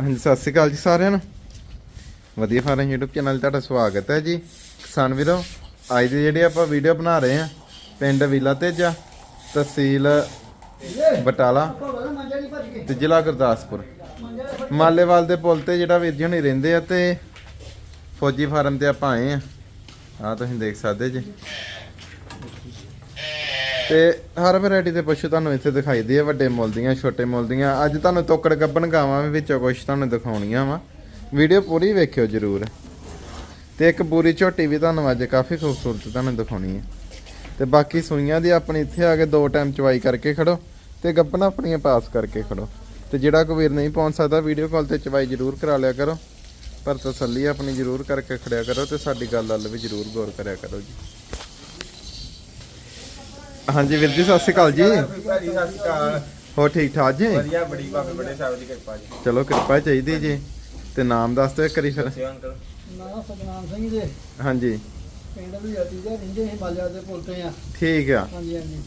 ਹਾਂਜੀ, ਸਤਿ ਸ਼੍ਰੀ ਅਕਾਲ ਜੀ ਸਾਰਿਆਂ ਨੂੰ। ਵਧੀਆ ਫਾਰਮ YouTube ਚੈਨਲ 'ਤੇ ਤੁਹਾਡਾ ਸਵਾਗਤ ਹੈ ਜੀ। ਕਿਸਾਨ ਵੀਰੋ, ਅੱਜ ਦੇ ਜਿਹੜੇ ਆਪਾਂ ਵੀਡੀਓ ਬਣਾ ਰਹੇ ਹਾਂ, ਪਿੰਡ ਵਿਲਾ ਤੇਜਾ, ਤਹਿਸੀਲ ਬਟਾਲਾ ਤੇ ਜ਼ਿਲ੍ਹਾ ਗੁਰਦਾਸਪੁਰ। ਮਾਲੇਵਾਲ ਦੇ ਪੁਲ ਤੇ ਜਿਹੜਾ ਵੀਰ ਜੀ ਹੁਣੀ ਰਹਿੰਦੇ ਆ ਤੇ ਫੌਜੀ ਫਾਰਮ ਤੇ ਆਪਾਂ ਆਏ ਆ ਆ ਤੁਸੀਂ ਦੇਖ ਸਕਦੇ ਜੀ। ਤੇ ਹਰ ਵੈਰਾਈਟੀ ਦੇ ਪਸ਼ੂ ਤੁਹਾਨੂੰ ਇੱਥੇ ਦਿਖਾਈ ਦੇ ਆ, ਵੱਡੇ ਮੁੱਲ ਦੀਆਂ, ਛੋਟੇ ਮੁੱਲ ਦੀਆਂ। ਅੱਜ ਤੁਹਾਨੂੰ ਤੋਕੜ ਗੱਬਣ ਗਾਵਾਂ ਵੀ ਵਿੱਚੋਂ ਕੁਝ ਤੁਹਾਨੂੰ ਦਿਖਾਉਣੀਆਂ ਵਾ। ਵੀਡੀਓ ਪੂਰੀ ਵੇਖਿਓ ਜਰੂਰ। ਤੇ ਇੱਕ ਬੂਰੀ ਝੋਟੀ ਵੀ ਤੁਹਾਨੂੰ ਅੱਜ ਕਾਫੀ ਖੂਬਸੂਰਤ ਤੁਹਾਨੂੰ ਦਿਖਾਉਣੀ ਹੈ ਤੇ ਬਾਕੀ ਸੂਈਆਂ ਦੀ ਆਪਣੀ ਇੱਥੇ ਆ ਕੇ ਦੋ ਟਾਈਮ ਚਵਾਈ ਕਰਕੇ ਖੜੋ ਤੇ ਗੱਬਣਾ ਆਪਣੀਆਂ ਪਾਸ ਕਰਕੇ ਖੜੋ। ਤੇ ਜਿਹੜਾ ਕੋਈ ਵੀਰ ਨਹੀਂ ਪਹੁੰਚ ਸਕਦਾ, ਵੀਡੀਓ ਕਾਲ ਤੇ ਚਵਾਈ ਜਰੂਰ ਕਰਾ ਲਿਆ ਕਰੋ। ਪਰ ਤਸੱਲੀ ਆਪਣੀ ਜਰੂਰ ਕਰਕੇ ਖੜਿਆ ਕਰੋ ਤੇ ਸਾਡੀ ਗੱਲ ਵੱਲ ਵੀ ਜਰੂਰ ਗੌਰ ਕਰਿਆ ਕਰੋ ਜੀ। ਹਾਂਜੀ ਵੀਰ ਜੀ ਸਤਿ ਸ਼੍ਰੀ ਅਕਾਲ ਜੀ। ਭਾਜੀ ਸਤਿ ਸ਼੍ਰੀ ਅਕਾਲ ਹੋ ਠੀਕ ਠਾਕ ਜੀ? ਵਧੀਆ ਬੜੀ ਬਾਬੇ ਬੜੇ ਸਾਹਿਬ ਦੀ ਕਿਰਪਾ ਜੀ। ਚਲੋ ਕਿਰਪਾ ਚਾਹੀਦੀ ਜੀ ਤੇ ਨਾਮ ਦੱਸ ਦਿਓ ਇੱਕ ਵਾਰੀ ਫਿਰ। ਦੱਸਿਓ ਅੰਕਲ। ਨਾ ਸਤਨਾਮ ਸਿੰਘ ਜੀ। ਹਾਂਜੀ। ਪਿੰਡ ਵੀ ਜੱਤੀ ਦੇ ਰਹਿੰਦੇ ਹਿਮਾਲਿਆ ਦੇ ਪੁੱਲ ਤੇ ਆ। ਠੀਕ ਆ। ਹਾਂਜੀ ਹਾਂਜੀ।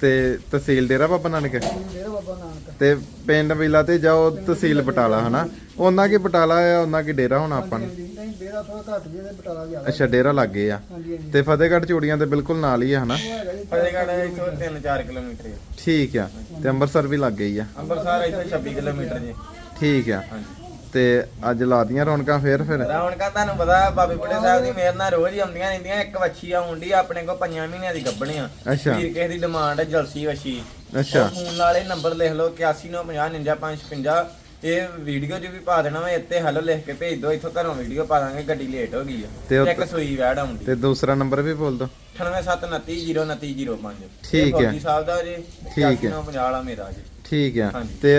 ਤੇ ਤਹਿਸੀਲ ਡੇਰਾ ਬਾਬਾ ਨਾਨਕ ਡੇਰਾ ਬਾਬਾ ਨਾਨਕ ਤੇ ਪਿੰਡ ਵਿਲਾ ਤੇ ਜਾਓ ਤਹਿਸੀਲ ਬਟਾਲਾ ਹਨਾ? ਉਹਨਾਂ ਕੀ ਬਟਾਲਾ ਆ ਉਹਨਾਂ ਕੀ ਡੇਰਾ ਹੋਣਾ ਆਪਾਂ ਨੂੰ? ਹਾਂਜੀ, ਨਹੀਂ ਡੇਰਾ ਥੋੜਾ ਘੱਟ ਜਿਹੇ ਬਟਾਲਾ ਜ਼ਿਆਦਾ ਅੱਛਾ ਡੇਰਾ ਲੱਗੇ ਆ। ਹਾਂਜੀ ਹਾਂਜੀ। ਤੇ ਫਤਿਹਗੜ੍ਹ ਚੂੜੀਆਂ ਤੇ ਬਿਲਕੁਲ ਨਾਲ ਹੀ ਆ ਹਨਾ? ਫਤਿਹਗੜ੍ਹ ਇੱਥੋਂ 3-4 ਕਿਲੋਮੀਟਰ ਹੈ। ਠੀਕ ਆ। ਤੇ ਅੰਮ੍ਰਿਤਸਰ ਵੀ ਲੱਗ ਗਈ ਆ। ਅੰਮ੍ਰਿਤਸਰ ਇੱਥੋਂ 26 ਕਿਲੋਮੀਟਰ ਜੀ। ਠੀਕ ਆ। ਹਾਂਜੀ। ਤੇ ਅੱਜ ਲਾਦੀਆਂ ਰੌਣਕਾਂ ਫੇਰ ਫਿਰ। ਰੌਣਕਾਂ ਤੁਹਾਨੂੰ ਪਤਾ ਬਾਬੇ ਬੁੱਢੇ ਸਾਹਿਬ ਦੀ ਮਿਹਰ ਨਾਲ ਰੋਜ਼ ਹੀ ਆਉਂਦੀਆਂ ਰਹਿੰਦੀਆਂ ਇੱਕ ਵੱਛੀ ਆਉਂਦੀ ਆਪਣੇ ਕੋਲ 5 ਮਹੀਨਿਆਂ ਦੀ ਗੱਭਣੀ ਆ। ਅੱਛਾ। ਵੀਰ ਕਿਸੇ ਦੀ ਡਿਮਾਂਡ ਹੈ ਜਲਸੀ ਵੱਛੀ। ਅੱਛਾ। ਫੋਨ ਵਾਲੇ ਨੰਬਰ ਲਿਖ ਲਓ 81950555 ਇਹ ਵੀਡੀਓ 'ਚ ਵੀ ਪਾ ਦੇਣਾ ਵਾ ਇੱਥੇ ਹੈਲੋ ਲਿਖ ਕੇ ਭੇਜ ਦਿਓ ਇੱਥੋਂ ਘਰੋਂ ਵੀਡੀਓ ਪਾ ਦਾਂਗੇ ਗੱਡੀ ਲੇਟ ਹੋ ਗਈ ਆ। ਇੱਕ ਸੂਈ ਵੈੜ ਆਉਂਦੀ। ਤੇ ਦੂਸਰਾ ਨੰਬਰ ਵੀ ਬੋਲ ਦੋ 9879302905 ਠੀਕ ਹੈ। ਫੌਜੀ ਸਾਹਿਬ ਦਾ ਜੀ ਠੀਕ ਹੈ। 8950 ਵਾਲਾ ਮੇਰਾ ਜੀ। ਠੀਕ ਆ। ਹਾਂਜੀ। ਤੇ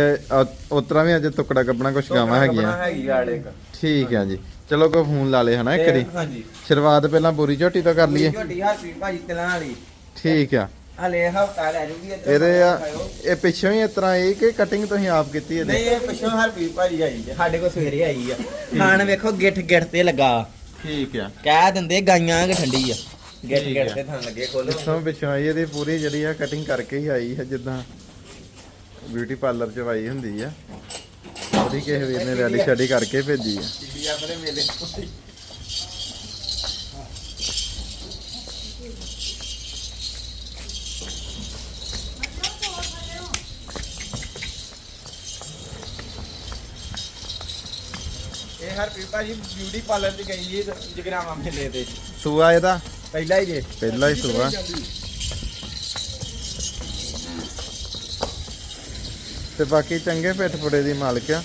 ਉਤਰਾ ਵੀ ਅੱਜ ਟੁਕੜਾ ਕੱਪਣਾ ਕੁਛ ਗਾਵਾਂ ਹੈਗੀਆਂ। ਹੈਗੀ ਇੱਕ। ਠੀਕ ਆ ਜੀ। ਚਲੋ ਕੋ ਫੋਨ ਲਾ ਲੇ ਹਨਾ ਇੱਕ ਵਾਰੀ। ਤੇ ਹਾਂਜੀ। ਸ਼ੁਰੂਆਤ ਪਹਿਲਾਂ ਬੋਰੀ ਝੋਟੀ ਤੋਂ ਕਰ ਲਈਏ। ਝੋਟੀ ਹਰਪ੍ਰੀਤ ਭਾਜੀ ਤਲਾਂ ਵਾਲੀ। ਠੀਕ ਆ। ਹਲੇ ਹਫਤਾ ਲੈ ਜੂਗੀ ਇਹਦੇ ਆ। ਇਹ ਪਿੱਛੋਂ ਹੀ ਇਸ ਤਰ੍ਹਾਂ ਇਹ ਕਿ ਕਟਿੰਗ ਤੁਸੀਂ ਆਪ ਕੀਤੀ ਇਹਦੇ? ਨਹੀਂ ਇਹ ਪਿੱਛੋਂ ਹਰਪ੍ਰੀਤ ਭਾਜੀ ਆਈ ਜੀ ਸਾਡੇ ਕੋਲ ਸਵੇਰੇ ਆਈ ਆ। ਖਾਣ ਵੇਖੋ ਗਿੱਠ ਗਿੱਠ ਤੇ ਲੱਗਾ। ਠੀਕ ਆ। ਕਹਿ ਦਿੰਦੇ ਗਾਈਆਂ ਕਿ ਠੰਡੀ ਆ। ਗਿੱਠ ਠੀਕ ਗਿੱਠ ਆ। ਤੇ ਥਣ ਲੱਗੇ ਖੋਲੋ। ਪਿੱਛੋਂ ਪਿੱਛੋਂ ਆਈ ਇਹਦੀ ਪੂਰੀ ਜਿਹੜੀ ਆ ਕਟਿੰਗ ਕਰਕੇ ਹੀ ਆਈ ਹੈ ਜਿੱਦਾਂ। ਬਿਊਟੀ ਪਾਰਲਰ ਚ ਆਈ ਹੁੰਦੀ ਆ। ਉਹਦੀ ਕਿਸੇ ਵੀਰ ਨੇ ਰੈਡੀ ਸ਼ੈਡੀ ਕਰਕੇ ਭੇਜੀ ਆ। ਮੇਲੇ ਇਹ ਹਰ ਭਾਜੀ ਬਿਊਟੀ ਪਾਰਲਰ ਤੇ ਗਈ ਜੀ ਜਗਰਾਵਾ ਮੇਲੇ ਤੇ। ਸੂਆ ਇਹਦਾ? ਪਹਿਲਾ ਹੀ ਜੇ। ਪਹਿਲਾ ਹੀ ਸੂਆ। ਤੇ ਬਾਕੀ ਚੰਗੇ ਪਿੱਠ ਪੁੜੇ ਦੀ ਮਾਲਕ ਆ।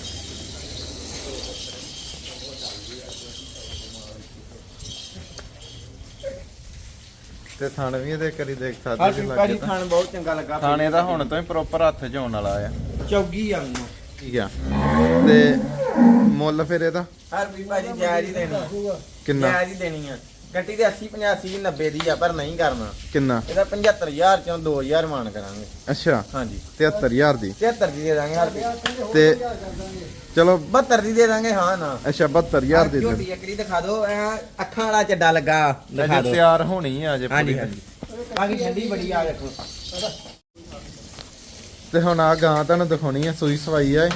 ਤੇ ਥਣ ਵੀ ਇਹਦੇ ਕਰੀ ਦੇਖ ਸਕਦੇ ਜੀ ਭਾਜੀ ਲੱਗੇ ਖਾਣ ਬਹੁਤ ਚੰਗਾ ਲੱਗਾ ਥਾਣੇ ਦਾ ਹੁਣ ਤੋਂ ਹੀ ਪ੍ਰੋਪਰ ਹੱਥ 'ਚ ਆਉਣ ਵਾਲਾ ਆ। ਚੌਗੀ ਆ ਮੈਨੂੰ ਠੀਕ ਆ। ਤੇ ਮੁੱਲ ਫਿਰ ਇਹਦਾ? ਹਰ ਭਾਜੀ ਜਾਇਜ਼ ਹੀ ਦੇਣੀ। ਕਿੰਨਾ? ਜਾਇਜ਼ ਹੀ ਦੇਣੀ ਆ। ਗੱਟੀ ਦੇ 80 85 90 ਦੀ ਆ ਪਰ ਨਹੀਂ ਕਰਨਾ। ਕਿੰਨਾ? ਇਹਦਾ 75000 ਚੋਂ 2000 ਮਾਨ ਕਰਾਂਗੇ। ਅੱਛਾ। ਹਾਂਜੀ। 73000 ਦੀ? 73 ਦੀ ਦੇ ਦਾਂਗੇ ਹਰ ਵੀ ਤੇ ਚਲੋ 72 ਦੀ ਦੇ ਦਾਂਗੇ ਹਾਂ ਨਾ। ਅੱਛਾ 72000 ਦੀ ਦੇ ਝੋਟੀ ਇੱਕ ਦਿਖਾ ਦਿਓ ਐ ਅੱਖਾਂ ਵਾਲਾ ਚੱਡਾ ਲੱਗਾ ਦਿਖਾ ਅਜੇ ਦਿਓ। ਤਿਆਰ ਹੋਣੀ ਆ ਅਜੇ ਹਾਂਜੀ ਪੂਰੀ। ਹਾਂਜੀ। ਬਾਕੀ ਠੰਡੀ ਬੜੀ ਆ ਦੇਖੋ। ਤੇ ਹੁਣ ਆ ਗਾਂ ਤੁਹਾਨੂੰ ਦਿਖਾਉਣੀ ਆ ਸੂਈ ਸਵਾਈ ਆ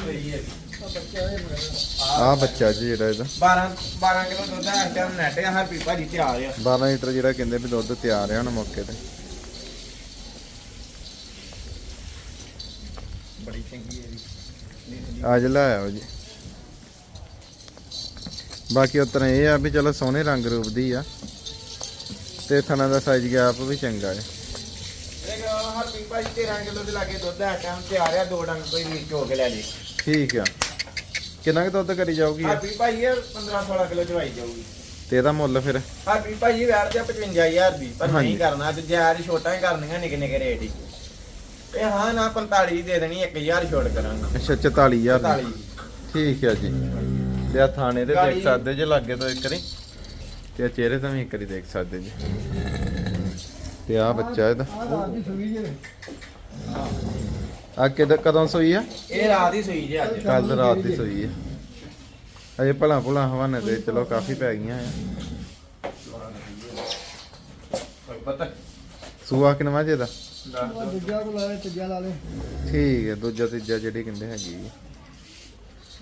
ਆ ਬੱਚਾ ਜੀ ਜਿਹੜਾ ਇਹਦਾ। 12 12 ਕਿਲੋ ਦੁੱਧ ਆ ਟਾਈਮ ਨੈਟ ਆ ਹਰ ਵੀ ਭਾਜੀ ਤਿਆਰ ਆ। 12 ਲੀਟਰ ਜਿਹੜਾ ਕਹਿੰਦੇ ਵੀ ਦੁੱਧ ਤਿਆਰ ਆ ਹੁਣ ਮੌਕੇ ਤੇ। ਬੜੀ ਚੰਗੀ ਹੈ ਅੱਜ ਲੈ ਆਓ ਜੀ। ਬਾਕੀ ਉਤਰਾ ਇਹ ਆ ਵੀ ਚਲੋ ਸੋਹਣੇ ਰੰਗ ਰੂਪ ਦੀ ਆ। ਤੇ ਥਣਾ ਦਾ ਸਾਈਜ਼ ਗੈਪ ਵੀ ਚੰਗਾ ਹੈ। ਇਹ ਹਰ ਵੀ ਭਾਜੀ 13 ਕਿਲੋ ਦੇ ਲਾਗੇ ਦੁੱਧ ਆ ਟਾਈਮ ਤਿਆਰ ਆ ਦੋ ਡੰਗ ਕੋਈ ਵੀ ਚੋ ਕੇ ਲੈ ਜੀ ਠੀਕ ਆ। ਕਿੰਨਾ ਕੁ ਦੁੱਧ ਕਰੀ ਜਾਊਗੀ ਇਹ? ਵੀ ਭਾਜੀ ਇਹ 15 16 ਕਿਲੋ ਚਵਾਈ ਜਾਊਗੀ। ਤੇ ਇਹਦਾ ਮੁੱਲ ਫਿਰ? ਵੀ ਭਾਜੀ ਵੈਰ ਤੇ 55000 ਦੀ ਪਰ ਹਾਂਜੀ। ਨਹੀਂ ਕਰਨਾ ਤੇ ਜਾਇਜ਼ ਛੋਟਾ ਹੀ ਕਰਨੀਆਂ ਨਿੱਕੇ ਨਿੱਕੇ ਰੇਟ ਹੀ। ਇਹ ਹਾਂ ਨਾ 45 ਦੀ ਦੇ ਦੇਣੀ 1000 ਛੋਟ ਕਰਾਂਗੇ। ਅੱਛਾ 44000 45 ਦੀ। ਦੀ ਠੀਕ ਆ ਜੀ। ਤੇ ਆ ਥਾਣੇ ਤੇ ਦੇਖ ਗਾੜੀ- ਸਕਦੇ ਜੇ ਲਾਗੇ ਤੋਂ ਇੱਕ ਵਾਰੀ। ਤੇ ਆ ਚਿਹਰੇ ਤੋਂ ਵੀ ਇੱਕ ਵਾਰੀ ਦੇਖ ਸਕਦੇ ਜੀ। ਤੇ ਆ ਬੱਚਾ ਇਹਦਾ। ਆਹ ਰਾਤ ਦੀ ਸੁਣੀ ਜੇ। ਆ ਕਿਦ ਕਦੋਂ ਸੋਈ ਆ? ਇਹ ਰਾਤ ਹੀ ਸੂਈ ਜੇ ਅੱਜ। ਕੱਲ ਰਾਤ ਦੀ ਸੋਈ ਆ। ਅਜੇ ਭਲਾ ਭੁਲਾ ਹਵਾਨੇ ਤੇ ਚਲੋ ਕਾਫੀ ਪੈ ਗਈਆਂ ਆ। ਪਤਾ। ਸੂਆ ਕਿਨਵਾ ਜੇ ਦਾ? ਦੂਜਾ ਕੋ ਤੀਜਾ ਲਾ ਲੈ। ਠੀਕ ਹੈ ਦੂਜਾ ਤੀਜਾ ਜਿਹੜੀ ਕਹਿੰਦੇ ਹੈਗੀ ਆ।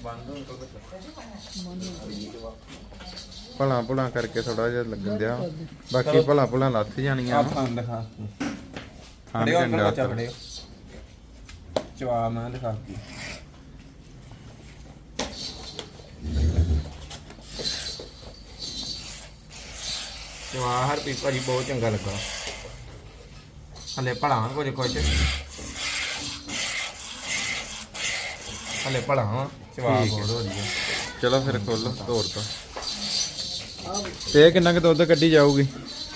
ਬੰਦ ਹੋ ਭਲਾ ਭੁਲਾ ਕਰਕੇ ਥੋੜਾ ਜਿਹਾ ਲੱਗਣ ਦਿਆ ਬਾਕੀ ਭਲਾ ਭੁਲਾ ਲੱਥ ਜਾਣੀਆਂ ਆ। ਫੰਦ ਦਿਖਾ। ਹਾਂ ਫੜਿਓ ਬੱਚਾ ਫੜਿਓ। ਚਵਾ ਮੈਂ ਦਿਖਾ ਕੇ ਚਵਾ ਹਰ ਪੀ ਭਾਜੀ ਬਹੁਤ ਚੰਗਾ ਲੱਗਾ। ਹਲੇ ਭਲਾ ਕੁਝ ਕੁਝ। ਹਲੇ ਭਲਾ ਵਾ ਚਵਾ ਠੀਕ ਹੈ। ਬਹੁਤ ਵਧੀਆ। ਚਲੋ ਫਿਰ ਖੋਲੋ ਤੋੜ ਤੋਂ। ਤੇ ਇਹ ਕਿੰਨਾ ਕੁ ਦੁੱਧ ਕੱਢੀ ਜਾਊਗੀ?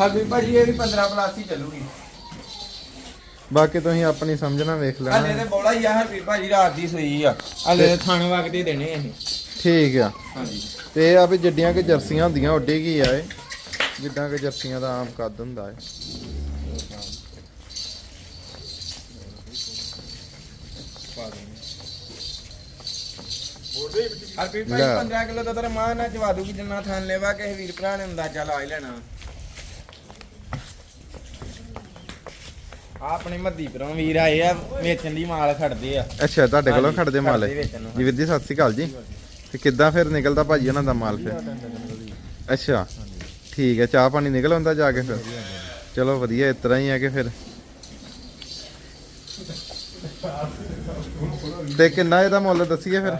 ਹਰਪੀ ਭਾਜੀ ਇਹ ਵੀ 15 ਪਲੱਸ ਹੀ ਚੱਲੂਗੀ। ਬਾਕੀ ਤੁਸੀਂ ਆਪਣੀ ਸਮਝਣਾ ਵੇਖ ਹਲੇ ਲੈਣਾ ਤੇ ਬੋਲਾ ਹੀ ਆ ਹਰਪੀ ਭਾਜੀ ਰਾਤ ਦੀ ਸੂਈ ਆ। ਹਲੇ ਥਾਣੇ ਵਗਦੇ ਦੇਣੇ ਇਹ। ਠੀਕ ਆ। ਹਾਂਜੀ। ਤੇ ਇਹ ਆ ਵੀ ਜਿੱਡੀਆਂ ਕਿ ਜਰਸੀਆਂ ਹੁੰਦੀਆਂ ਓਡੀ ਕੀ ਆ ਇਹ? ਜਿੱਦਾਂ ਕਿ ਜਰਸੀਆਂ ਦਾ ਆਮ ਕੱਦ ਹੁੰਦਾ ਹੈ ਭਾਈ ਲੈ। 15 ਕਿਲੋ ਦਾ ਤੇਰਾ ਮਾਂ ਨਾ ਚਵਾ ਦੂਗੀ ਜਿੰਨਾ ਥਾਨ ਲੈਵਾ ਕਿਸੇ ਵੀਰ ਭਰਾ ਨੇ ਅੰਦਾਜ਼ਾ ਲਾ ਹੀ ਲੈਣਾ। ਆਪਣੇ ਮੱਦੀ ਪਰੋਂ ਵੀਰ ਆਏ ਆ ਵੇਚਣ ਦੀ ਮਾਲ ਖੜਦੇ ਆ। ਅੱਛਾ ਤੁਹਾਡੇ ਕੋਲੋਂ ਖੜਦੇ ਮਾਲ। ਜੀ ਵੀਰ ਜੀ ਸਤਿ ਸ਼੍ਰੀ ਅਕਾਲ ਜੀ। ਤੇ ਕਿੱਦਾਂ ਫਿਰ ਨਿਕਲਦਾ ਭਾਜੀ ਉਹਨਾਂ ਦਾ ਮਾਲ ਫਿਰ? ਅੱਛਾ ਠੀਕ ਹੈ ਚਾਹ ਪਾਣੀ ਨਿਕਲ ਆਉਂਦਾ ਜਾ ਕੇ ਫਿਰ? ਚਲੋ ਵਧੀਆ ਇਸ ਤਰ੍ਹਾਂ ਹੀ ਹੈ ਕਿ ਫਿਰ। ਤੇ ਕਿੰਨਾ ਇਹਦਾ ਮੁੱਲ ਦੱਸੀਏ ਫਿਰ?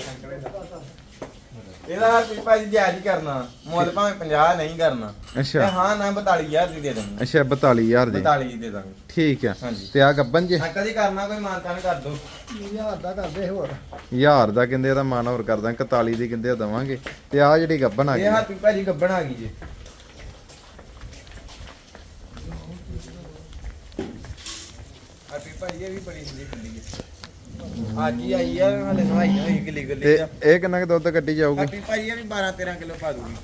ਇਹਦਾ ਹਰਪੀ ਭਾਈ ਜਾਇਜ਼ ਹੀ ਕਰਨਾ। ਮੁੱਲ ਭਾਵੇਂ 50 ਨਹੀਂ ਕਰਨਾ। ਅੱਛਾ। ਹਾਂ ਨਾ 42000 ਦੀ ਦੇ ਦੇਣੀ। ਅੱਛਾ 42000 ਦੀ। 42 ਦੀ ਦੇ ਦਾਂਗੇ। ਠੀਕ ਹੈ ਹਾਂਜੀ। ਤੇ ਆ ਗੱਬਨ ਜੀ? ਅੰਕਲ ਜੀ ਕਰਨਾ ਕੋਈ ਮਾਨਤਾਨ ਕਰ ਦੋ ਹਜ਼ਾਰ ਦਾ ਕਰਦੇ ਹੋਰ। ਹਜ਼ਾਰ ਦਾ ਕਹਿੰਦੇ ਇਹਦਾ ਮਾਨ ਹੋਰ ਕਰਦਾ 41 ਦੀ ਕਹਿੰਦੇ ਦਵਾਂਗੇ। ਤੇ ਆ ਜਿਹੜੀ ਗੱਬਨ ਆ ਇਹ ਗਈ ਹਰਪੀ ਭਾਜੀ ਗੱਬਣ ਆ ਗਈ ਜੀ। ਭਾਜੀ ਇਹ ਵੀ ਬੜੀ ਹੁੰਦੀ ਹੁੰਦੀ ਹੈ ਅੱਜ ਹੀ ਆਈ ਆ ਹਲੇ ਨਵਾਈ ਹੋਈ ਗਿੱਲੀ ਤੇ ਗਿੱਲੀ ਆ ਇਹ ਕਿੰਨਾ ਕੁ ਦੁੱਧ ਕੱਢੀ ਜਾਊਗੀ? ਹਰਪੀ ਭਾਜੀ ਇਹ ਵੀ 12 13 ਕਿਲੋ ਪਾ ਦੂਗੀ।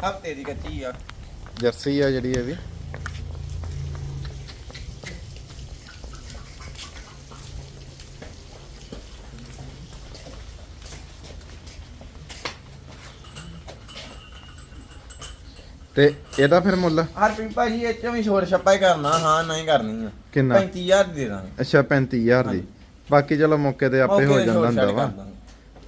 ਹਫ਼ਤੇ ਦੀ ਕੱਚੀ ਆ। ਜਰਸੀ ਆ ਜਿਹੜੀ ਇਹ ਵੀ। ਤੇ ਇਹਦਾ ਫਿਰ ਮੁੱਲ? ਹਰਪੀ ਭਾਜੀ ਇਹ ਚੋਂ ਵੀ ਸ਼ੋਰ ਛੱਪਾ ਹੀ ਕਰਨਾ ਹਾਂ ਨਹੀਂ ਕਰਨੀ ਆ। ਕਿੰਨਾ? 35000 ਦੀ ਦੇ ਦਾਂਗੇ। ਅੱਛਾ 35000 ਦੀ। ਬਾਕੀ ਚਲੋ ਮੌਕੇ ਤੇ ਆਪੇ ਹੋ ਜਾਂਦਾ ਛੋੜ ਹੁੰਦਾ ਛਾੜ ਵਾ।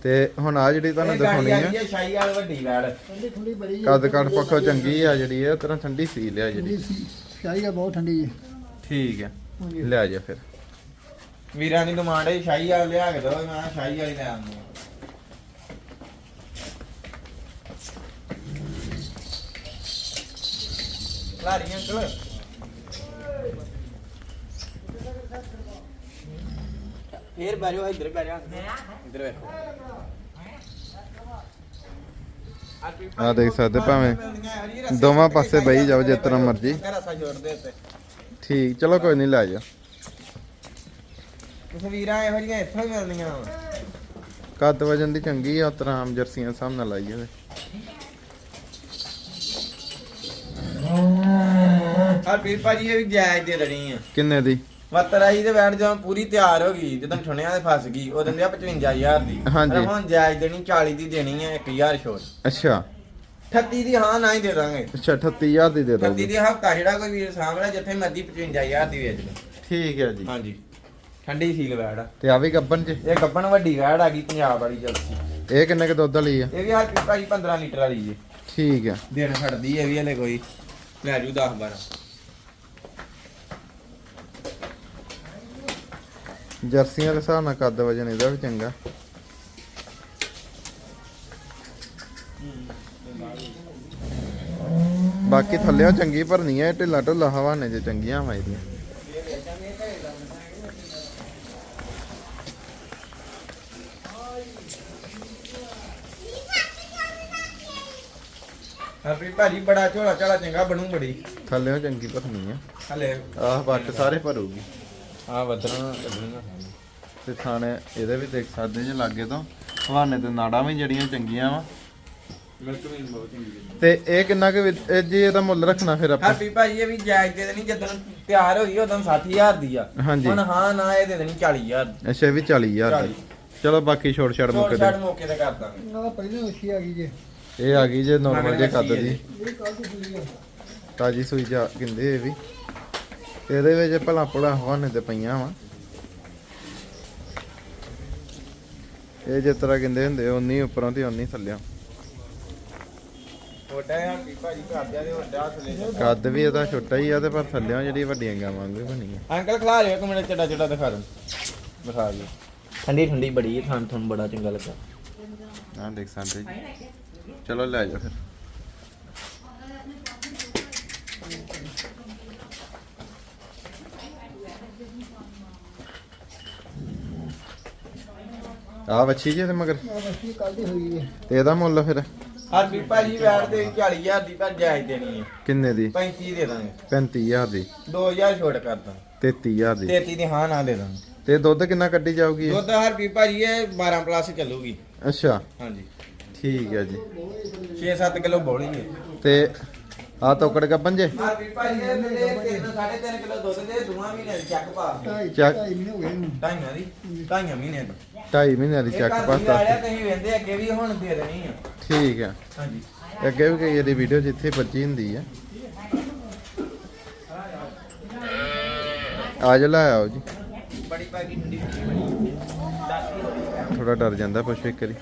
ਤੇ ਹੁਣ ਆ ਜਿਹੜੀ ਤੁਹਾਨੂੰ ਦਿਖਾਉਣੀ ਆ। ਸ਼ਾਹੀ ਵਾਲ ਵੱਡੀ ਵੈੜ ਠੰਡੀ ਠੰਡੀ ਬੜੀ। ਕੱਦ ਕੱਦ ਪੱਖੋਂ ਚੰਗੀ ਆ ਜਿਹੜੀ ਇਹ ਤਰ੍ਹਾਂ ਠੰਡੀ ਸੀਲ ਆ ਜਿਹੜੀ। ਠੰਡੀ ਸੀ ਸ਼ਾਹੀ ਆ ਬਹੁਤ ਠੰਡੀ ਹੈ ਠੀਕ ਆ। ਹਾਂਜੀ। ਲੈ ਜਾ ਫਿਰ। ਵੀਰਾਂ ਦੀ ਡਿਮਾਂਡ ਹੈ ਸ਼ਾਹੀ ਵਾਲ ਲਿਆ ਕੇ ਦੋ ਮੈਂ ਸ਼ਾਹੀ ਵਾਲੀ ਲੈ ਆਉਂਦਾ ਲਾਰੀ ਅੰਕਲ ਫੇਰ ਬੈਰਿਓ ਇੱਧਰ ਬੈਰਿਆ ਇੱਧਰ ਵੇਖੋ। ਆਹ ਦੇਖ ਸਕਦੇ ਭਾਵੇਂ ਦੋਵਾਂ ਪਾਸੇ ਬਹਿ ਜਾਓ ਜਿਸ ਤਰ੍ਹਾਂ ਮਰਜ਼ੀ। ਠੀਕ ਚਲੋ ਕੋਈ ਨਹੀਂ ਲੈ ਜਾ। ਤਸਵੀਰਾਂ ਇਹੋ ਜਿਹੀਆਂ ਇੱਥੋਂ ਹੀ ਮਿਲਦੀਆਂ। ਕੱਦ ਵਜਨ ਦੀ ਚੰਗੀ ਆ ਉਤਰਾ ਆਮ ਜਰਸੀਆਂ ਸਾਹਮ ਨਾਲ ਲਾਈ ਹੋਵੇ ਹਰਪ੍ਰੀਤ ਭਾਜੀ ਇਹ ਵੀ ਜਾਇਜ਼ ਦੇ ਦੇਣੀ ਆ। ਕਿੰਨੇ ਦੀ? ਮਤਰਾਈ ਦੇ ਬੈਠ ਜਦੋਂ ਪੂਰੀ ਤਿਆਰ ਹੋ ਗਈ ਜਦੋਂ ਛੁਣਿਆ ਤੇ ਫਸ ਗਈ ਉਹ ਦਿੰਦੇ ਆ 55000 ਦੀ। ਹਾਂਜੀ। ਪਰ ਹੁਣ ਜਾਇਜ਼ ਦੇਣੀ 40 ਦੀ ਦੇਣੀ ਹੈ 1000 ਛੋੜ ਅੱਛਾ। 38 ਦੀ ਹਾਂ ਨਾ ਹੀ ਦੇ ਦਾਂਗੇ। ਅੱਛਾ 38000 ਦੀ ਦੇ 38 ਦੋਗੇ। ਦੀ ਹਫਤਾ ਜਿਹੜਾ ਕੋਈ ਵੀਰ ਸਾਹਮਣੇ ਜਿੱਥੇ ਮਰਜ਼ੀ 55000 ਦੀ ਵੇਚ ਲਓ। ਠੀਕ ਹੈ ਜੀ। ਹਾਂਜੀ। ਠੰਡੀ ਸੀਲ ਵੈੜ ਆ। ਤੇ ਆ ਵੀ ਗੱਬਨ ਚ? ਇਹ ਗੱਬਣ ਵੱਡੀ ਵੈੜ ਆ ਗਈ ਪੰਜਾਬ ਵਾਲੀ ਜਲਸੀ ਇਹ ਕਿੰਨੇ ਕ ਦੁੱਧ ਵਾਲੀ ਆ? ਇਹ ਵੀ ਹਰਪ੍ਰੀਤ ਭਾਜੀ 15 ਲੀਟਰ ਵਾਲੀ ਜੀ। ਠੀਕ ਆ। ਦਿਨ ਖੜਦੀ ਹੈ ਵੀ ਹਲੇ ਕੋਈ। ਲੈ ਜੂ 10 12 ਜਰਸੀਆਂ ਦੇ ਹਿਸਾਬ ਨਾਲ ਕੱਦ ਵਜਨ ਇਹਦਾ ਵੀ ਚੰਗਾ। ਬਾਕੀ ਥੱਲਿਆਂ ਚੰਗੀ ਭਰਨੀ ਇਹ ਢਿੱਲਾ ਢੁੱਲਾ ਹਵਾਨੇ ਚ ਚੰਗੀਆਂ ਇਹਦੀਆਂ। ਹਰਪ੍ਰੀਤ ਭਾਜੀ ਬੜਾ ਝੋਲਾ ਝਾਲਾ ਚੰਗਾ ਬਣੂ ਬੜੀ। ਥੱਲਿਆਂ ਚੰਗੀ ਭਰਨੀ ਆ। ਹਲੇ। ਆਹ ਵੱਟ ਸਾਰੇ ਭਰੂਗੀ। ਆ ਵਧਣਾ ਕੱਢਣਾ ਤੇ ਥਾਣੇ ਇਹਦੇ ਵੀ ਦੇਖ ਸਕਦੇ ਜੇ ਲਾਗੇ ਤੋਂ। ਹਵਾਨੇ ਤੇ ਨਾੜਾਂ ਵੀ ਜਿਹੜੀਆਂ ਚੰਗੀਆਂ ਵਾ। ਮਿਲਕ ਵੀ ਬਹੁਤ ਚੰਗੀ ਹੈ ਤੇ ਇਹ ਕਿੰਨਾ ਕੁ ਵਿੱਚ- ਇਹ ਜੀ ਇਹਦਾ ਮੁੱਲ ਰੱਖਣਾ ਫਿਰ ਆਪਾਂ। ਹੈਪੀ ਭਾਜੀ ਇਹ ਵੀ ਜਾਇਜ਼ ਦੇ ਦੇਣੀ ਜਦੋਂ ਤਿਆਰ ਹੋਈ ਉਦੋਂ 60000 ਦੀ ਆ। ਹਾਂਜੀ। ਹੁਣ ਹਾਂ ਨਾ ਇਹ ਦੇ ਦੇਣੀ 40000 ਦੀ। ਅੱਛਾ ਇਹ ਵੀ 40000 ਦਾ। 40 ਚਲੋ ਬਾਕੀ ਛੋੜ ਛੜ ਮੁੱਕ ਛਾੜ ਦੇ ਮੌਕੇ ਤੇ ਕਰ ਦਾਂਗੇ। ਦਾ ਪਹਿਲਾਂ ਉੱਚੀ ਆ ਗਈ ਜੇ। ਇਹ ਆ ਗਈ ਜੇ ਨਾਰਮਲ ਜੇ ਕੱਦ ਦੀ ਇਹ ਕੱਲ ਦੀ ਸੂਈ ਆ। ਤਾਜੀ ਸੂਈ ਜਾ ਕਹਿੰਦੇ ਇਹ ਵੀ। ਇਹਦੇ ਵਿੱਚ ਭਲਾ ਭਲਾ ਹਵਾਨੇ ਤੇ ਪਈਆਂ ਵਾ। ਇਹ ਜਿਸ ਤਰ੍ਹਾਂ ਕਹਿੰਦੇ ਹੁੰਦੇ ਉਨੀ ਉੱਪਰੋਂ ਤੇ ਉਨੀ ਥੱਲਿਓਂ। ਛੋਟਾ ਹੈ ਵੀ ਭਾਜੀ ਘਰਦਿਆਂ ਦੇ ਵੱਡਾ ਥਲੇ ਕੱਦ ਵੀ ਇਹਦਾ ਛੋਟਾ ਹੀ ਆ ਤੇ ਪਰ ਥੱਲਿਓਂ ਜਿਹੜੀ ਵੱਡੀਆਂ ਗਾਵਾਂ ਵਾਂਗੂ ਬਣੀ ਆ ਅੰਕਲ ਖਲਾ ਲਿਓ ਇੱਕ ਮਿੰਟ ਚੜਾ ਚੜਾ ਦਿਖਾ ਦੋ ਦਿਖਾ ਦਿਓ। ਠੰਡੀ ਠੰਡੀ ਬੜੀ ਹੈ ਖਾਣ ਤੁਹਾਨੂੰ ਬੜਾ ਚੰਗਾ ਲੱਗਾ। ਆਹ ਦੇਖ ਸਕਦੇ ਜੀ। ਚਲੋ ਲੈ ਜਾਓ ਫਿਰ। ਆ ਬੱਚੀ ਜੀ ਤੇ ਮਗਰ। ਆ ਬੱਚੀ ਕੱਲ ਦੀ ਹੋਈ ਹੈ ਤੇ ਇਹਦਾ ਮੁੱਲ ਫਿਰ? ਹਰ ਵੀ ਭਾਜੀ ਵੈਟ ਦੇ 40000 ਦੀ ਪਰ ਜਾਇਜ਼ ਦੇਣੀ ਹੈ ਕਿੰਨੇ ਦੀ? 35 ਦੇ ਦਾਂਗੇ। 35000 ਦੀ। 2000 ਛੋਟ ਕਰਦਾ 33000 ਦੀ। 33 ਦੀ ਹਾਂ ਨਾ ਦੇ ਦਾਂਗੇ ਤੇ ਦੁੱਧ ਕਿੰਨਾ ਕੱਢੀ ਜਾਊਗੀ? ਇਹ? ਦੁੱਧ ਹਰ ਵੀ ਭਾਜੀ ਇਹ 12 ਪਲੱਸ ਚੱਲੂਗੀ। ਅੱਛਾ। ਹਾਂਜੀ। ਠੀਕ ਹੈ ਜੀ। 6-7 ਕਿਲੋ ਬੋਲੀ ਹੈ ਤੇ ਆ ਤੋਕੜ ਗੱਬਨ ਜੇ ਹਰ ਵੀ ਭਾਜੀ ਇਹ ਮੇਰੇ 3.5 ਕਿਲੋ ਦੁੱਧ ਦੇ ਦੋਵਾਂ ਮਹੀਨੇ ਦੀ ਚੱਕ ਪਾ ਢਾਈ ਚੱਕ। ਢਾਈ ਮਹੀਨੇ ਹੋ ਗਏ ਇਹਨੂੰ। ਢਾਈਆਂ ਦੀ ਢਾਈਆਂ ਮਹੀਨੇ ਦੀ। 2.5 ਮਹੀਨਿਆਂ ਦੀ ਚੱਕ ਘਰ ਦੀ ਪਾਸਤਾ ਆਇਆ ਤੁਸੀਂ ਵੇਂਦੇ ਅੱਗੇ ਵੀ ਹੁਣ ਦੇ ਦੇਣੀ ਆ। ਠੀਕ ਹੈ ਹਾਂਜੀ। ਅੱਗੇ ਵੀ ਕਈ ਇਹਦੀ ਵੀਡੀਓ ਜਿੱਥੇ ਬੱਜੀ ਹੁੰਦੀ ਹੈ ਆ ਜਾ ਲੈ ਆਓ ਜੀ। ਬੜੀ ਭਾਜੀ ਠੰਡੀ ਬੜੀ। ਥੋੜਾ ਡਰ ਜਾਂਦਾ ਪਸ਼ੂ ਇੱਕ ਵਾਰੀ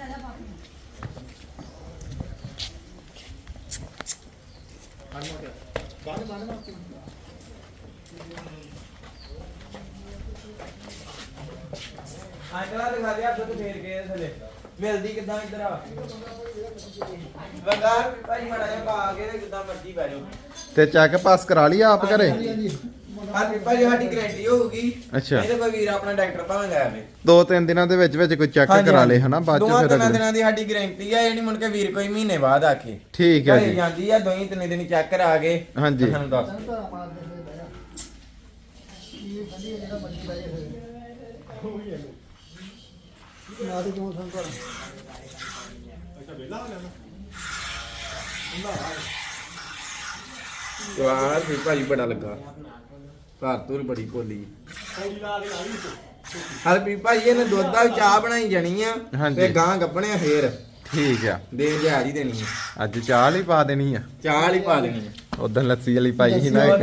ਅੰਕਲਾ ਦਿਖਾ ਦੇ ਦੁੱਧ ਫੇਰ ਕੇ ਥੱਲੇ। ਮਿਲਦੀ ਕਿਦਾਂ ਇੱਧਰ ਆ? ਵੰਗਾਰ ਭਾਈ ਮੜਾ ਜਿਹਾ ਪਾ ਕੇ ਤੇ ਜਿੱਦਾਂ ਮਰਜ਼ੀ ਬਹਿ ਜਾਓ। ਤੇ ਚੈੱਕ ਪਾਸ ਕਰਾ ਲਈ ਆਪ ਘਰੇ? ਹਾਂਜੀ ਭਾਈ ਸਾਡੀ ਗਾਰੰਟੀ ਹੋਊਗੀ। ਅੱਛਾ। ਇਹਦੇ ਕੋਈ ਵੀਰ ਆਪਣਾ ਡਾਕਟਰ ਭਾਵੇਂ ਲੈ ਆਵੇ। ਦੋ ਤਿੰਨ ਦਿਨਾਂ ਦੇ ਵਿੱਚ ਵਿੱਚ ਕੋਈ ਚੈੱਕ ਕਰਾ ਲੇ ਹਨਾ? ਬਾਅਦ ਚ ਦੋਵਾਂ ਫਿਰ ਤਿੰਨਾਂ ਅਗਲੇ ਦਿਨਾਂ ਦੀ ਸਾਡੀ ਗਾਰੰਟੀ ਆ ਇਹ ਨਹੀਂ ਮੁੜ ਕੇ ਵੀਰ ਕੋਈ ਮਹੀਨੇ ਬਾਅਦ ਆਖੇ ਠੀਕ ਹੈ ਘਰੇ ਜੀ। ਜਾਂਦੀ ਆ ਦੋਈ ਤਿੰਨੇ ਦਿਨ ਚੈੱਕ ਕਰਾ ਕੇ ਹਾਂਜੀ। ਤੇ ਸਾਨੂੰ ਦੱਸ ਤਨ ਤਾਂ ਮਾਰ ਦੇ ਦੇ ਬੜਾ ਇਹ ਠੰਡੀ ਜਿਹੜਾ ਬੱਚੀ ਦਾ ਇਹ ਹੋਈ ਨਾ ਤੇ ਕਿਉਂ ਸੰਕਰ ਜਵਾਰ ਵੀ ਭਾਜੀ ਬੜਾ ਲੱਗਾ ਘਰ ਤੋਂ ਬੜੀ ਕੋਲੀ। ਹਰ ਵੀ ਭਾਜੀ ਇਹਨੇ ਦੁੱਧ ਦਾ ਵੀ ਚਾਹ ਬਣਾਈ ਜਾਣੀ ਆ ਹਾਂਜੀ। ਤੇ ਗਾਂ ਗੱਪਣੇ ਫੇਰ। ਠੀਕ ਆ। ਦੇ ਹੀ ਦੇਣੀ ਆ। ਅੱਜ ਚਾਹ ਲਈ ਪਾ ਦੇਣੀ ਆ। ਚਾਹ ਵਾਲੀ ਪਾ ਦੇਣੀ ਆ। ਉਦੋਂ ਲੱਸੀ ਵਾਲੀ ਪਾਈ ਸੀ ਨਾ ਇੱਕ।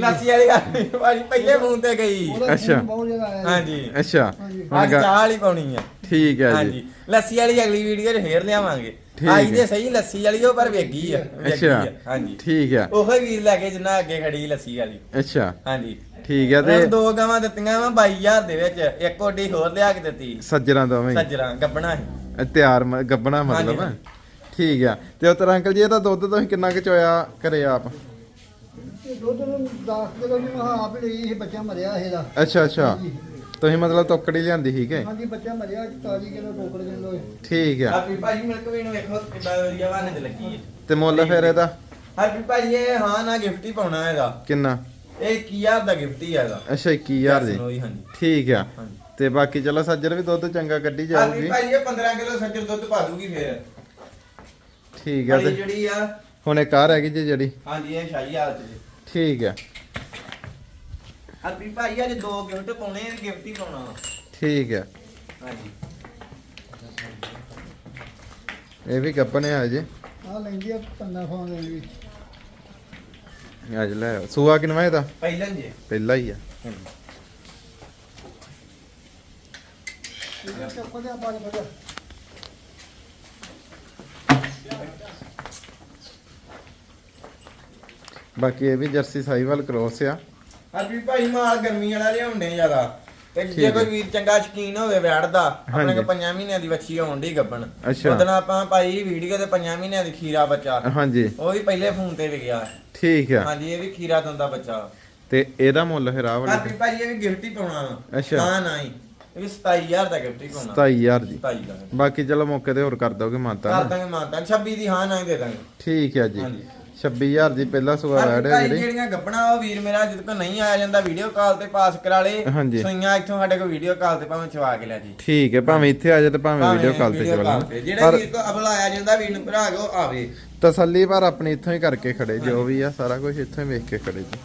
ਲੱਸੀ ਵਾਲੀ ਗੱਲ ਭਾਜੀ ਪਹਿਲੇ ਫੋਨ ਤੇ ਗਈ। ਅੱਛਾ। ਬਹੁਤ ਜਗ੍ਹਾ ਆਇਆ ਜੀ। ਹਾਂਜੀ। ਅੱਛਾ। ਹੁਣ ਅੱਜ ਗਾ- ਚਾਹ ਵਾਲੀ ਪਾਉਣੀ ਆ। ਠੀਕ ਹੈ ਹਾਂਜੀ। ਜੀ ਲੱਸੀ ਵਾਲੀ ਅਗਲੀ ਵੀਡੀਓ 'ਚ ਫੇਰ ਲਿਆਵਾਂਗੇ। ਠੀਕ ਆਈ ਹੈ। ਤੇ ਸਹੀ ਲੱਸੀ ਵਾਲੀ ਉਹ ਪਰ ਵੇਗੀ ਆ। ਵੇਗੀ ਅੱਛਾ ਆ, ਹਾਂਜੀ। ਠੀਕ ਆ। ਉਹੋ ਹੀ ਵੀਰ ਲੈ ਕੇ ਜਿੰਨਾ ਅੱਗੇ ਖੜੀ ਲੱਸੀ ਵਾਲੀ। ਅੱਛਾ। ਹਾਂਜੀ। ਠੀਕ ਆ ਤੇ ਤੇ ਦੋ ਗਾਵਾਂ ਦਿੱਤੀਆਂ ਵਾ 22000 ਦੇ ਵਿੱਚ। ਇੱਕ ਓਡੀ ਹੋਰ ਲਿਆ ਕੇ ਦਿੱਤੀ। ਸੱਜਣਾ ਦੋਵੇਂ ਹੀ। ਸੱਜਰਾ ਗੱਬਣਾ ਸੀ। ਤਿਆਰ ਮ- ਗੱਬਣਾ ਮਤਲਬ। ਹਾਂਜੀ। ਠੀਕ ਆ। ਤੇ ਉਤਰ ਅੰਕਲ ਜੀ ਇਹਦਾ ਦੁੱਧ ਤੁਸੀਂ ਕਿੰਨਾ ਕੁ ਚੋਇਆ ਕਰੇ ਆਪ? ਇਹ ਦੁੱਧ ਨੂੰ 10 ਕਿਲੋ ਦੀ ਮਹਾ ਆਪ ਲਈ ਇਹ ਬੱਚਾ ਮਰਿਆ ਇਹਦਾ। ਅੱਛਾ ਅੱਛਾ। ਹਾਂਜੀ। ਤੁਸੀਂ ਮਤਲਬ ਤੋਕੜੀ ਲਿਆਂਦੀ ਠੀਕ ਹੈ ਹਾਂਜੀ ਬੱਚਾ ਮਰਿਆ 44 ਕਿਲੋ ਟੋਕਰ ਕਿਲੋ ਠੀਕ ਆ। ਹਾਪੀ ਭਾਜੀ ਮਿਲਕ ਵੀ ਨੂੰ ਵੇਖੋ ਕਿੱਦਾਂ ਵਧੀਆ ਵਾਨੇ ਤੇ ਲੱਗੀ ਹੈ। ਤੇ ਮੁੱਲ ਫਿਰ ਇਹਦਾ? ਹਾਪੀ ਭਾਜੀ ਇਹ ਹਾਂ ਨਾ ਗਿਫਟ ਹੀ ਪਾਉਣਾ ਇਹਦਾ ਕਿੰਨਾ? ਇਹ 21000 ਦਾ ਗਿਫਟ ਹੀ ਇਹਦਾ ਅੱਛਾ 21000 ਦੀ। ਹਾਂਜੀ ਹਾਂਜੀ। ਠੀਕ ਆ। ਹਾਂਜੀ। ਤੇ ਬਾਕੀ ਚਲੋ ਸੱਜਰ ਵੀ ਦੁੱਧ ਚੰਗਾ ਕੱਢੀ ਹਾਪੀ ਜਾਊਗੀ ਭਾਜੀ ਇਹ 15 ਕਿਲੋ ਸੱਜਰ ਦੁੱਧ ਪਾ ਦੂਗੀ ਫੇਰ। ਠੀਕ ਆ ਤੇ ਜਿਹੜੀ ਆ। ਹੁਣ ਇੱਕ ਆ ਰਹਿ ਗਈ ਜੀ ਜਿਹੜੀ। ਹਾਂਜੀ ਇਹ ਸ਼ਾਹੀ ਹਾਲਤ ਜੀ। ਠੀਕ ਆ। ਹਾਪੀ ਭਾਜੀ ਅੱਜ ਦੋ ਗਿਫਟ ਪਾਉਣੇ ਆ ਗਿਫਟ ਹੀ ਪਾਉਣਾ ਵਾ। ਠੀਕ ਆ। ਹਾਂਜੀ। ਇਹ ਵੀ ਗੱਪਨੇ ਆ ਜੇ। ਆ ਲੈਂਦੀ ਆ ਪੰਨਾ ਫੋਨ ਵੀ। ਅੱਜ ਲੈ ਆਓ। ਸੂਆ ਕਿਨਵਾ ਇਹਦਾ? ਪਹਿਲਾਂ ਜੀ ਪਹਿਲਾ ਹੀ ਆ। ਇਹ ਚੱਪਲ ਦੇ ਆਪਾਂ ਫੜਾ ਬਾਕੀ ਇਹ ਵੀ ਜਰਸੀ ਸਾਈਵਾਲ ਕ੍ਰੋਸ ਆ ਹਾਪੀ ਭਾਜੀ ਮਾਲ ਗਰਮੀ ਵਾਲਾ ਲਿਆਉਂਦੇ ਜ਼ਿਆਦਾ ਤੇ ਜੇ। ਕੋਈ ਵੀਰ ਚੰਗਾ ਸ਼ਕੀਨ ਹੋਵੇ ਵੈੜ ਦਾ ਆਪਣੇ। ਕੋਲ ਪੰਜਾਂ ਮਹੀਨਿਆਂ ਦੀ ਵੱਛੀ ਆਉਣ ਦੀ ਗੱਬਣ। ਉਹਦਨ ਆਪਾਂ ਪਾਈ ਵੀਡੀਓ ਤੇ ਪੰਜਾਂ ਮਹੀਨਿਆਂ ਦੀ ਖੀਰਾ ਬੱਚਾ ਹਾਂਜੀ ਉਹ ਵੀ ਪਹਿਲੇ ਫੋਨ ਤੇ ਵਿਕਿਆ ਠੀਕ ਆ ਹਾਂਜੀ ਇਹ ਵੀ ਖੀਰਾ ਦੰਦਾ ਬੱਚਾ ਤੇ ਇਹਦਾ ਮੁੱਲ ਫਿਰ ਆ ਵਾਲੀ ਹਾਪੀ ਭਾਜੀ ਇਹ ਵੀ ਗਿਫਟ ਹੀ ਪਾਉਣਾ। ਅੱਛਾ। ਨਾ ਨਾ ਹੀ ਇਹ ਵੀ 27000 ਦਾ ਗਿਫਟ ਹੀ ਪਾਉਣਾ 27000 ਦੀ 27 ਦਾ ਬਾਕੀ ਚਲੋ ਮੌਕੇ ਤੇ ਹੋਰ ਕਰ ਦੋਗੇ ਮਾਤਾ ਕਰ ਦਾਂਗੇ ਮਾਤਾ 26 ਦੀ ਹਾਂ ਨਾ ਦੇ ਦਾਂਗੇ। ਠੀਕ ਹੈ ਜੀ। ਹਾਂਜੀ। 26000 ਦੀ ਪਹਿਲਾ ਸੂਆ ਵੈੜ ਹੈ ਜਿਹੜੀ। ਜਿਹੜੀਆਂ ਗੱਬਣਾ ਉਹ ਵੀਰ ਮੇਰਾ ਜਦ ਕੋ ਨਹੀਂ ਆਇਆ ਜਾਂਦਾ ਵੀਡੀਓ ਕਾਲ ਤੇ ਪਾਸ ਕਰਾ ਲੇ। ਹਾਂਜੀ। ਸੂਈਆਂ ਇੱਥੋਂ ਸਾਡੇ ਕੋਲ ਵੀਡੀਓ ਕਾਲ ਤੇ ਭਾਵੇਂ ਚਵਾ ਕੇ ਲੈ ਜੀ। ਠੀਕ ਹੈ ਭਾਵੇਂ ਇੱਥੇ ਆ ਜਾਏ ਤੇ ਭਾਵੇਂ ਵੀਡੀਓ ਕਾਲ ਤੇ video call ਤੇ। ਜਿਹੜਾ ਪਰ ਵੀਰ ਕੋ ਅਬਲ ਆਇਆ ਜਾਂਦਾ ਵੀਰ ਨੂੰ ਭਰਾ ਕੇ ਉਹ ਆਵੇ। ਤਸੱਲੀ ਪਰ ਆਪਣੀ ਇੱਥੋਂ ਹੀ ਕਰਕੇ ਖੜੇ ਜੋ ਵੀ ਆ ਸਾਰਾ ਕੁਝ ਇੱਥੋਂ ਹੀ ਵੇਖ ਕੇ ਖੜੇ ਜੀ।